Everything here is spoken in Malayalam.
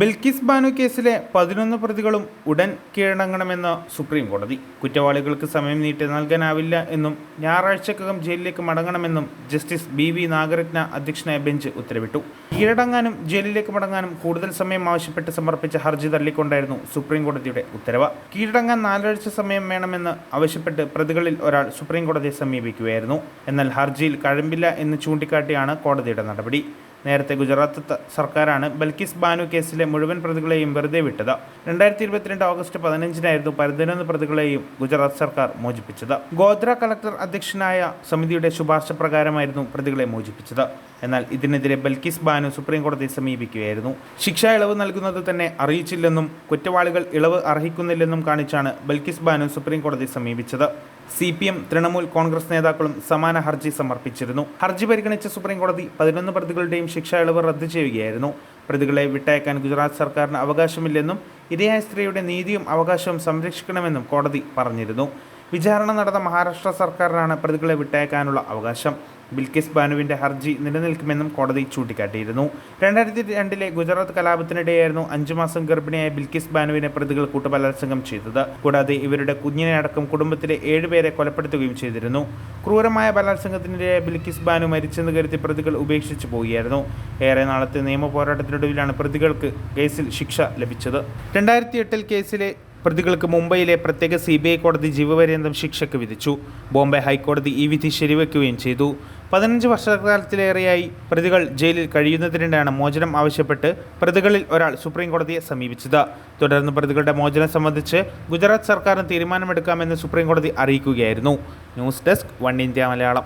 ബിൽക്കിസ് ബാനു കേസിലെ പതിനൊന്ന് പ്രതികളും ഉടൻ കീഴടങ്ങണമെന്ന് സുപ്രീം കോടതി കുറ്റവാളികൾക്ക് സമയം നീട്ടി നൽകാനാവില്ല എന്നും ഞായറാഴ്ചക്കകം ജയിലിലേക്ക് മടങ്ങണമെന്നും ജസ്റ്റിസ് ബി വി നാഗരത്ന അധ്യക്ഷനായ ബെഞ്ച് ഉത്തരവിട്ടു. കീഴടങ്ങാനും ജയിലിലേക്ക് മടങ്ങാനും കൂടുതൽ സമയം ആവശ്യപ്പെട്ട് സമർപ്പിച്ച ഹർജി തള്ളിക്കൊണ്ടായിരുന്നു സുപ്രീം കോടതിയുടെ ഉത്തരവ്. കീഴടങ്ങാൻ നാലാഴ്ച സമയം വേണമെന്ന് ആവശ്യപ്പെട്ട് പ്രതികളിൽ ഒരാൾ സുപ്രീം കോടതിയെ സമീപിക്കുകയായിരുന്നു. എന്നാൽ ഹർജിയിൽ കഴമ്പില്ല എന്ന് ചൂണ്ടിക്കാട്ടിയാണ് കോടതിയുടെ നടപടി. നേരത്തെ ഗുജറാത്ത് സർക്കാരാണ് ബൽക്കിസ് ബാനു കേസിലെ മുഴുവൻ പ്രതികളെയും വെറുതെ വിട്ടത്. രണ്ടായിരത്തി ഇരുപത്തിരണ്ട് ഓഗസ്റ്റ് പതിനഞ്ചിനായിരുന്നു പതിനൊന്ന് പ്രതികളെയും ഗുജറാത്ത് സർക്കാർ മോചിപ്പിച്ചത്. ഗോദ്ര കളക്ടർ അധ്യക്ഷനായ സമിതിയുടെ ശുപാർശ പ്രകാരമായിരുന്നു പ്രതികളെ മോചിപ്പിച്ചത്. എന്നാൽ ഇതിനെതിരെ ബൽക്കിസ് ബാനു സുപ്രീം കോടതിയെ സമീപിക്കുകയായിരുന്നു. ശിക്ഷാ ഇളവ് നൽകുന്നത് തന്നെ അറിയിച്ചില്ലെന്നും കുറ്റവാളികൾ ഇളവ് അർഹിക്കുന്നില്ലെന്നും കാണിച്ചാണ് ബൽക്കിസ് ബാനു സുപ്രീം കോടതിയെ സമീപിച്ചത്. C P M Trinamool Congress നേതാക്കളും സമാന ഹർജി സമർപ്പിച്ചിരുന്നു. ഹർജി പരിഗണിച്ച സുപ്രീം കോടതി പതിനൊന്ന് പ്രതികളുടെയും ശിക്ഷാ ഇളവ് റദ്ദു ചെയ്യുകയായിരുന്നു. പ്രതികളെ വിട്ടയക്കാൻ ഗുജറാത്ത് സർക്കാരിന് അവകാശമില്ലെന്നും ഇരയായ സ്ത്രീയുടെ നീതിയും അവകാശവും സംരക്ഷിക്കണമെന്നും കോടതി പറഞ്ഞിരുന്നു. വിചാരണ നടന്ന മഹാരാഷ്ട്ര സർക്കാരിനാണ് പ്രതികളെ വിട്ടയക്കാനുള്ള അവകാശം. ബിൽക്കിസ് ബാനുവിന്റെ ഹർജി നിലനിൽക്കുമെന്നും കോടതി ചൂണ്ടിക്കാട്ടിയിരുന്നു. രണ്ടായിരത്തി രണ്ടിലെ ഗുജറാത്ത് കലാപത്തിനിടെയായിരുന്നു അഞ്ചു മാസം ഗർഭിണിയായ ബിൽക്കിസ് ബാനുവിനെ പ്രതികൾ കൂട്ടബലാത്സംഗം ചെയ്തത്. കൂടാതെ ഇവരുടെ കുഞ്ഞിനെ അടക്കം കുടുംബത്തിലെ ഏഴുപേരെ കൊലപ്പെടുത്തുകയും ചെയ്തിരുന്നു. ക്രൂരമായ ബലാത്സംഗത്തിനിടെയായ ബിൽക്കിസ് ബാനു മരിച്ചെന്ന് കരുതി പ്രതികൾ ഉപേക്ഷിച്ചു പോവുകയായിരുന്നു. ഏറെ നാളത്തെ നിയമ പോരാട്ടത്തിനൊടുവിലാണ് പ്രതികൾക്ക് കേസിൽ ശിക്ഷ ലഭിച്ചത്. രണ്ടായിരത്തി എട്ടിൽ കേസിലെ പ്രതികൾക്ക് മുംബൈയിലെ പ്രത്യേക സി ബി ഐ കോടതി ജീവപര്യന്തം ശിക്ഷയ്ക്ക് വിധിച്ചു. ബോംബെ ഹൈക്കോടതി ഈ വിധി ശരിവെക്കുകയും ചെയ്തു. പതിനഞ്ച് വർഷക്കാലത്തിലേറെയായി പ്രതികൾ ജയിലിൽ കഴിയുന്നതിനിടെയാണ് മോചനം ആവശ്യപ്പെട്ട് പ്രതികളിൽ ഒരാൾ സുപ്രീം കോടതിയെ സമീപിച്ചത്. തുടർന്ന് പ്രതികളുടെ മോചനം സംബന്ധിച്ച് ഗുജറാത്ത് സർക്കാരിന് തീരുമാനമെടുക്കാമെന്ന് സുപ്രീം കോടതി അറിയിക്കുകയായിരുന്നു. News desk one India Malayalam.